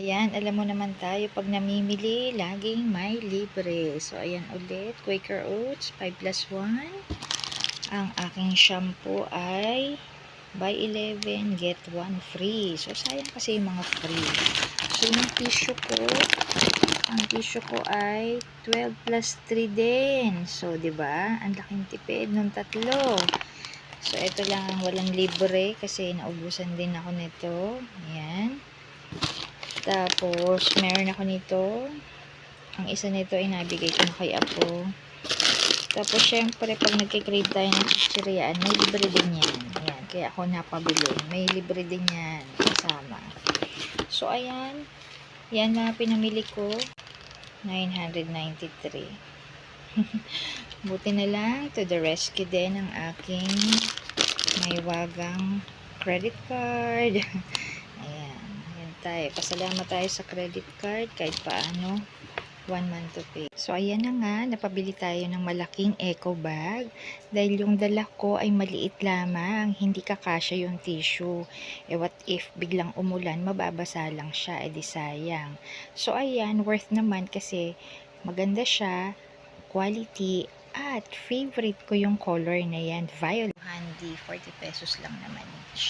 Ayan, alam mo naman tayo, pag namimili, laging may libre. So, ayan ulit, Quaker Oats, 5 plus 1. Ang aking shampoo ay buy 11, get 1 free. So, sayang kasi yung mga free. So, yung tissue ko, ang tissue ko ay 12 plus 3 din. So, ba? Ang laking tipid nung tatlo. So, ito lang ang walang libre kasi naubusan din ako nito. Ayan. Tapos, meron ako nito. Ang isa nito ay nabigay ko na kay Apo. Tapos, syempre, pag nagkikrave tayo ng chichirian, may libre din yan. Ayan, kaya ako napabili. May libre din yan kasama. So, ayan. Yan mga pinamili ko. 993. Buti na lang, to the rescue din ang aking may wagang credit card. Tayo. Pasalamat tayo sa credit card kahit paano one month to pay. So, ayan na nga, napabili tayo ng malaking eco bag dahil yung dala ko ay maliit lamang, hindi kakasya yung tissue. Eh, what if biglang umulan, mababasa lang siya, edi sayang. So, ayan, worth naman kasi maganda siya, quality, at favorite ko yung color na yan, violet. Handy, 40 pesos lang naman siya.